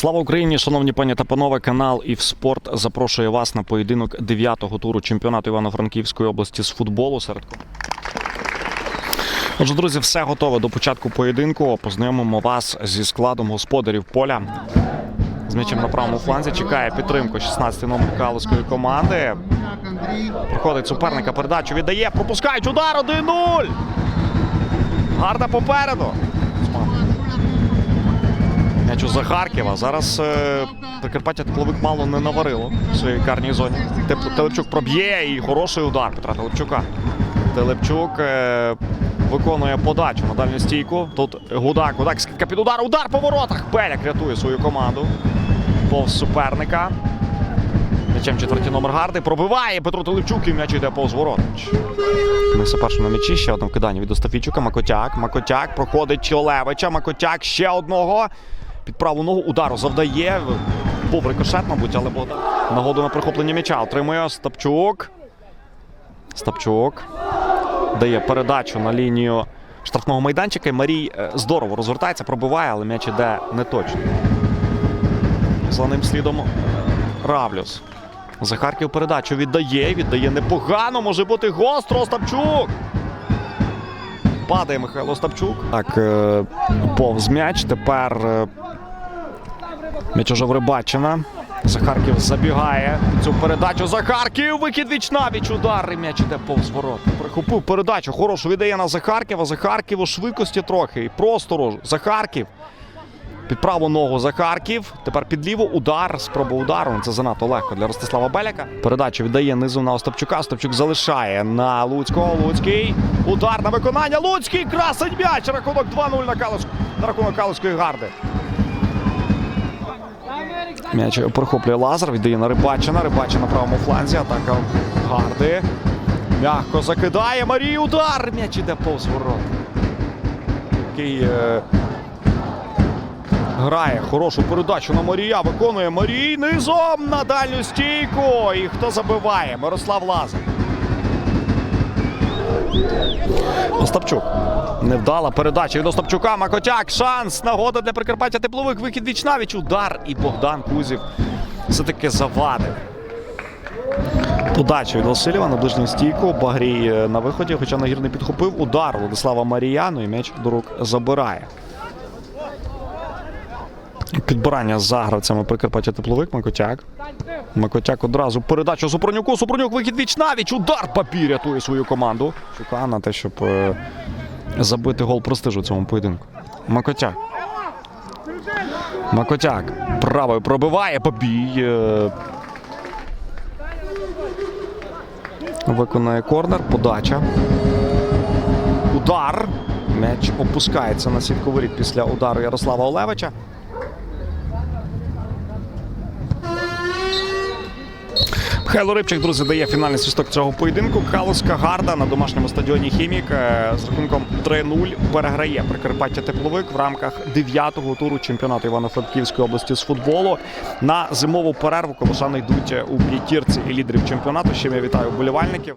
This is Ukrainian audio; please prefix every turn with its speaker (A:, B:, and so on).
A: Слава Україні, шановні пані та панове, канал «Івспорт» запрошує вас на поєдинок 9-го туру чемпіонату Івано-Франківської області з футболу серед Отже, друзі, все готове до початку поєдинку. Познайомимо вас зі складом господарів поля. З м'ячем на правому фланзі чекає підтримку 16-й номер калузької команди. Проходить суперника, передачу віддає, пропускають удар 1-0. Гарда попереду. М'яч у Захарківа. Зараз е, Прикарпаття тепловик мало не наварило в своїй карній зоні. Телепчук проб'є і хороший удар Петра Телепчука. Телепчук е, виконує подачу на дальню стійку. Тут Гудак, Гудак скидка під удар. Удар по воротах. Беляк рятує свою команду. Повз суперника. М'ячем четвертий номер гарди. Пробиває Петро Телепчук і м'яч йде повз ворот. Миса першим на м'ячі. Ще одне вкидання від Остафійчука. Макотяк. Макотяк проходить Чолевича. Макотяк ще одного. Під праву ногу удару завдає. Був рикошет, мабуть, але Богдан. Нагоду на прихоплення м'яча. Отримує Остапчук. Остапчук. Дає передачу на лінію штрафного майданчика. Марій е, здорово розвертається, пробиває, але м'яч іде не точно. За ним слідом Равлюс. Захарків передачу віддає. Віддає непогано. Може бути гостро. Остапчук. Падає Михайло Остапчук. Так, е, повз м'яч. Тепер е, м'яч уже в Рибачина. Захарків забігає цю передачу. Захарків. Вихід віч навіч. Удар. І м'яч іде повз ворот. Прихопив передачу. Хорошу віддає на Захарківа. Захарків у швидкості трохи. І простору. Захарків. Під праву ногу Захарків. Тепер під ліву удар. Спроба удару. Це занадто легко для Ростислава Беляка. Передачу віддає низу на Остапчука. Остапчук залишає на Луцького. Луцький. Удар на виконання. Луцький красить м'яч. Рахунок 2-0 на. На рахунок Калуської гарди. М'яч прохоплює Лазар. Віддає на Рибачина. Рибачина на правому фланзі. Атака гарди. М'ягко закидає. Марій удар. М'яч іде повз ворот. Який е, Грає хорошу передачу на Марія. Виконує Марій низом на дальню стійку. І хто забиває? Мирослав Лазар. Остапчук. Невдала передача від Остапчука. Макотяк. Шанс. Нагода для Прикарпаття тепловик. Вихід віч навіч. Удар. І Богдан Кузів все-таки завадив. Подача від Васильєва на ближню стійку. Багрій е, на виході, хоча нагір не підхопив. Удар Владислава Маріяну і м'яч до рук забирає. Підбирання за гравцями Прикарпаття тепловик Макотяк. Макотяк одразу передачу Супронюку. Супронюк вихід віч навіч. Удар папір рятує свою команду. Шука на те, щоб е, забити гол престижу у цьому поєдинку. Макотяк. Макотяк. Правою пробиває побій. Виконає корнер. Подача. Удар. М'яч опускається на сітковий рік після удару Ярослава Олевича. Михайло Рибчик, друзі, дає фінальний свісток цього поєдинку. Калуська гарда на домашньому стадіоні Хімік е, з рахунком 3-0 переграє Прикарпаття Тепловик в рамках 9-го туру чемпіонату Івано-Франківської області з футболу. На зимову перерву колошани йдуть у п'ятірці і лідерів чемпіонату. Ще я вітаю вболівальників.